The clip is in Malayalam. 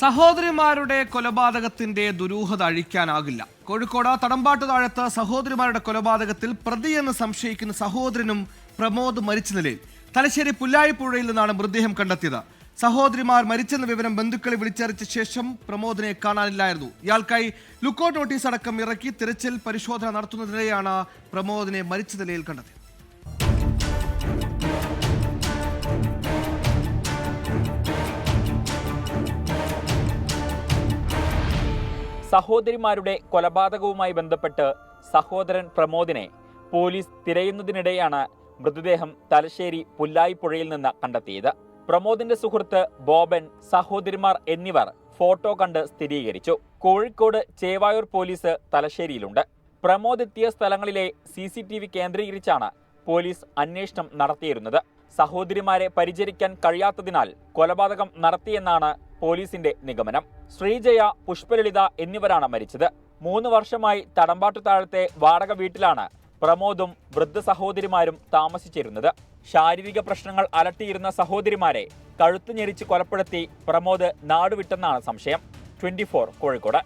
സഹോദരിമാരുടെ കൊലപാതകത്തിന്റെ ദുരൂഹത അഴിക്കാനാകില്ല. കോഴിക്കോട് തടമ്പാട്ട് താഴത്ത് സഹോദരിമാരുടെ കൊലപാതകത്തിൽ പ്രതിയെന്ന് സംശയിക്കുന്ന സഹോദരനും പ്രമോദ് മരിച്ച നിലയിൽ. തലശ്ശേരി പുല്ലായിപ്പുഴയിൽ നിന്നാണ് മൃതദേഹം കണ്ടെത്തിയത്. സഹോദരിമാർ മരിച്ചെന്ന വിവരം ബന്ധുക്കളെ വിളിച്ചറിച്ച ശേഷം പ്രമോദിനെ കാണാനില്ലായിരുന്നു. ഇയാൾക്കായി ലുക്കൌട്ട് നോട്ടീസ് അടക്കം ഇറക്കി തിരച്ചിൽ പരിശോധന നടത്തുന്നതിനിടെയാണ് പ്രമോദിനെ മരിച്ച നിലയിൽ കണ്ടെത്തിയത്. സഹോദരിമാരുടെ കൊലപാതകവുമായി ബന്ധപ്പെട്ട് സഹോദരൻ പ്രമോദിനെ പോലീസ് തിരയുന്നതിനിടെയാണ് മൃതദേഹം തലശ്ശേരി പുല്ലായിപ്പുഴയിൽ നിന്ന് കണ്ടെത്തിയത്. പ്രമോദിന്റെ സുഹൃത്ത് ബോബൻ സഹോദരിമാർ എന്നിവർ ഫോട്ടോ കണ്ട് സ്ഥിരീകരിച്ചു. കോഴിക്കോട് ചേവായൂർ പോലീസ് തലശ്ശേരിയിലുണ്ട്. പ്രമോദ് എത്തിയ സ്ഥലങ്ങളിലെ സി സി ടി വി കേന്ദ്രീകരിച്ചാണ് പോലീസ് അന്വേഷണം നടത്തിയിരുന്നത്. സഹോദരിമാരെ പരിചരിക്കാൻ കഴിയാത്തതിനാൽ കൊലപാതകം നടത്തിയെന്നാണ് പോലീസിന്റെ നിഗമനം. ശ്രീജയ പുഷ്പലളിത എന്നിവരാണ് മരിച്ചത്. മൂന്ന് വർഷമായി തടമ്പാട്ടു താഴത്തെ വാടക വീട്ടിലാണ് പ്രമോദും വൃദ്ധ സഹോദരിമാരും താമസിച്ചിരുന്നത്. ശാരീരിക പ്രശ്നങ്ങൾ അലട്ടിയിരുന്ന സഹോദരിമാരെ കഴുത്തു ഞെരിച്ച് കൊലപ്പെടുത്തി പ്രമോദ് നാടുവിട്ടെന്നാണ് സംശയം. ട്വന്റി കോഴിക്കോട്.